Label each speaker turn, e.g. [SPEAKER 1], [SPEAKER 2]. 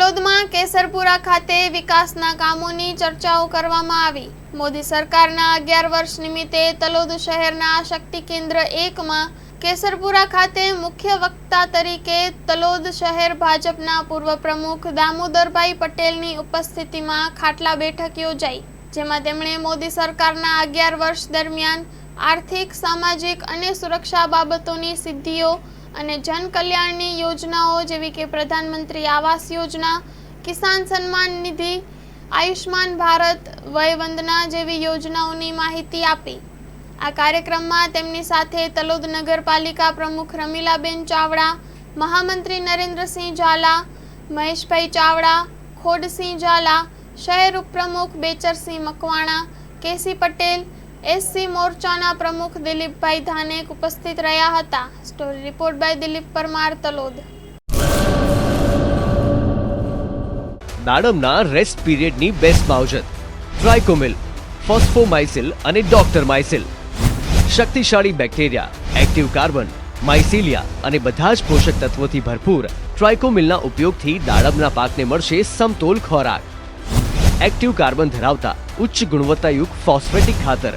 [SPEAKER 1] તલોદમાં કેસરપુરા ખાતે વિકાસના કામોની ચર્ચાઓ કરવામાં આવી. મોદી સરકારના અગિયાર વર્ષ નિમિત્તે તલોદ શહેરના શક્તિ કેન્દ્ર એકમાં કેસરપુરા ખાતે મુખ્ય વક્તા તરીકે તલોદ શહેર ભાજપના પૂર્વ પ્રમુખ દામોદરભાઈ પટેલની ઉપસ્થિતિમાં ખાટલા બેઠક યોજાઈ, જેમાં તેમણે મોદી સરકારના અગિયાર વર્ષ દરમિયાન આર્થિક, સામાજિક અને સુરક્ષા બાબતોની સિદ્ધિઓ અને જન કલ્યાણની યોજનાઓ જેવી કે પ્રધાનમંત્રી આવાસ યોજના, કિસાન સન્માન નિધિ આયુષ્માન ભારત, વય વંદના જેવી યોજનાઓની માહિતી આપી. આ કાર્યક્રમમાં તેમની સાથે તલોદ નગરપાલિકા પ્રમુખ રમીલાબેન ચાવડા, મહામંત્રી નરેન્દ્રસિંહ ઝાલા, મહેશભાઈ ચાવડા, ખોડસિંહ ઝાલા, શહેર ઉપપ્રમુખ બેચરસિંહ મકવાણા, કેસી પટેલ એસસી મોરચાના પ્રમુખ દિલીપભાઈ ધાનેક ઉપસ્થિત રહ્યા હતા. Story report by Dilip Parmar, Talod.
[SPEAKER 2] દાડમના rest પીરિયડની બેસ્ટ માવજત ટ્રાયકોમિલ ફોસ્ફોમાઇસિલ અને ડોક્ટર માઇસિલ. શક્તિશાળી બેક્ટેરિયા, એક્ટિવ કાર્બન, માઇસિલિયા અને બધા જ પોષક તત્વોથી ભરપૂર ટ્રાયકોમિલના ઉપયોગથી દાડમના પાકને મળશે સમતોલ ખોરાક. એક્ટિવ કાર્બન ધરાવતા ઉચ્ચ ગુણવત્તાયુક્ત ફોસ્ફેટિક ખાતર.